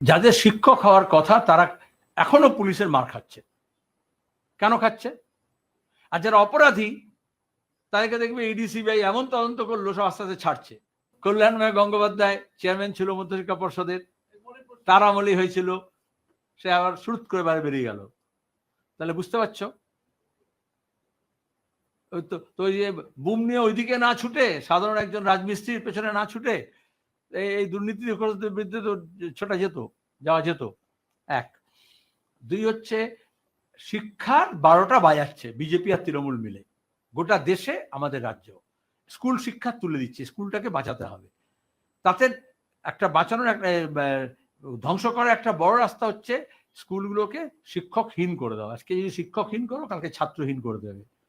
যাদের শিক্ষক হওয়ার কথা তারা এখনও পুলিশের মার খাচ্ছে। কেন খাচ্ছে? আর যারা অপরাধী, তাদেরকে দেখবে ইডি সিবিআই এমন তদন্ত করল, সব আস্তে আস্তে ছাড়ছে। কল্যাণময় গঙ্গোপাধ্যায় চেয়ারম্যান ছিল মধ্যশিক্ষা পর্ষদের, তার হয়েছিল। সে আবার শুরুত করে বাইরে বেরিয়ে গেল। তাহলে বুঝতে পারছ? তো ওই যে বুম নিয়ে ওইদিকে না ছুটে, সাধারণ একজন রাজমিস্ত্রির পেছনে না ছুটে এই দুর্নীতি বিরুদ্ধে তো ছোটা যেত, যাওয়া যেত। এক। দুই হচ্ছে, শিক্ষার বারোটা বাজাচ্ছে বিজেপি আর তৃণমূল মিলে। গোটা দেশে, আমাদের রাজ্য। স্কুল শিক্ষা তুলে দিচ্ছে, স্কুলটাকে বাঁচাতে হবে। তাতে একটা বাঁচানোর একটা ধ্বংস করার একটা বড় রাস্তা হচ্ছে, স্কুলগুলোকে শিক্ষকহীন করে দেওয়া। আজকে যদি শিক্ষকহীন করো, কালকে ছাত্রহীন করে দেবে।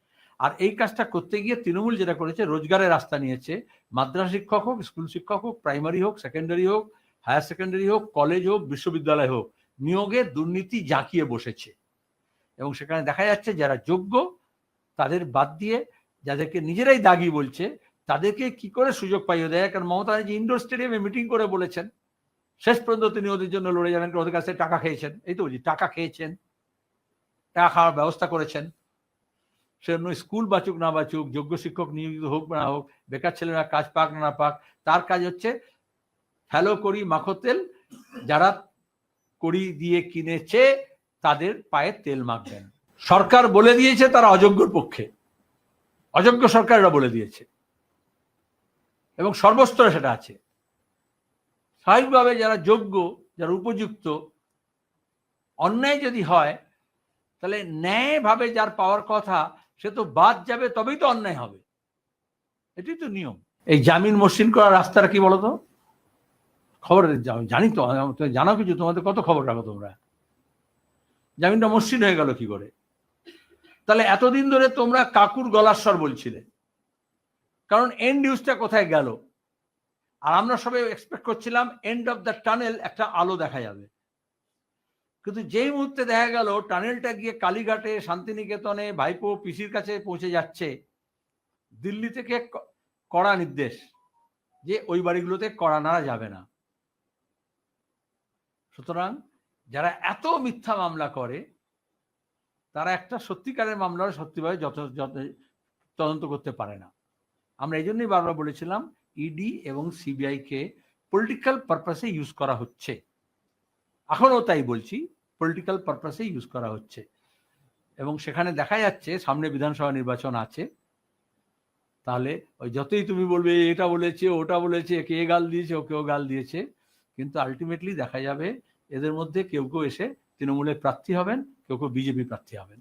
আর এই কাজটা করতে গিয়ে তৃণমূল যেটা করেছে, রোজগারের রাস্তা নিয়েছে। মাদ্রাসা শিক্ষক হোক, স্কুল শিক্ষক হোক, প্রাইমারি হোক, সেকেন্ডারি হোক, হায়ার সেকেন্ডারি হোক, কলেজ হোক, বিশ্ববিদ্যালয় হোক, নিয়োগে দুর্নীতি জাঁকিয়ে বসেছে। এবং সেখানে দেখা যাচ্ছে যারা যোগ্য, তাদের বাদ দিয়ে যাদেরকে নিজেরাই দাগি বলছে, তাদেরকে কি করে সুযোগ পাইয়ে দেয়? কারণ মমতা ব্যানার্জি ইন্ডোর স্টেডিয়ামে মিটিং করে বলেছেন। শেষ পর্যন্ত তিনি ওদের জন্য লড়ে যাবেন ওদের কাছে টাকা খেয়েছেন। এই তো বলছি, টাকা খেয়েছেন, টাকা খাওয়ার ব্যবস্থা করেছেন। সেজন্য স্কুল বাঁচুক, না বাঁচুক, যোগ্য শিক্ষক নিয়োজিত হোক না হোক, বেকার ছেলেরা কাজ পাক, না পাক, তার কাজ হচ্ছে ফেলো করি, মাখো তেল, যারা করি দিয়ে কিনেছে, তাদের পায়ে তেল মাখবেন। সরকার বলে দিয়েছে, তারা অযোগ্যর পক্ষে। অযোগ্য সরকাররা বলে দিয়েছে। এবং সর্বস্তরে সেটা আছে। স্বাভাবিকভাবে যারা যোগ্য, যারা উপযুক্ত, অন্যায় যদি হয়, তাহলে ন্যায়ভাবে যার পাওয়ার কথা সে তো বাদ যাবে, তবেই তো অন্যায় হবে। এটাই তো নিয়ম। এই জামিন মসৃণ করার রাস্তাটা কি বলতো? খবর জানি তো জানো কিছু? তোমাদের কত খবর রাখো তোমরা? জামিনটা মসৃণ হয়ে গেল কি করে? তাহলে এতদিন ধরে তোমরা কাকুর গলার স্বর বলছিলে। কারণ এন্ড ইউজটা কোথায় গেল? আর আমরা সবাই এক্সপেক্ট করছিলাম এন্ড অফ দ্য টানেল একটা আলো দেখা যাবে। কিন্তু যেই মুহূর্তে দেখা গেল, টানেলটা গিয়ে কালীঘাটে, শান্তিনিকেতনে ভাইপো পিসির কাছে পৌঁছে যাচ্ছে, দিল্লি থেকে কড়া নির্দেশ যে ওই বাড়িগুলোতে কড়া নাড়া যাবে না। সুতরাং যারা এত মিথ্যা মামলা করে, তারা একটা সত্যিকারের মামলা সত্যিভাবে যত যত, তদন্ত করতে পারে না। আমরা এই জন্যই বারবার বলেছিলাম ইডি এবং সিবিআইকে পলিটিক্যাল পারপাসে ইউজ করা হচ্ছে। এখনও তাই বলছি পলিটিক্যাল পারপাসে ইউজ করা হচ্ছে। এবং সেখানে দেখা যাচ্ছে, সামনে বিধানসভা নির্বাচন আছে। তাহলে ওই যতই তুমি বলবে এটা বলেছে, ওটা বলেছে, কে গাল দিয়েছে, ও কেউ গাল দিয়েছে। কিন্তু আলটিমেটলি দেখা যাবে, এদের মধ্যে কেউ কেউ এসে তৃণমূলের প্রার্থী হবেন, কেউ কেউ বিজেপি প্রার্থী হবেন।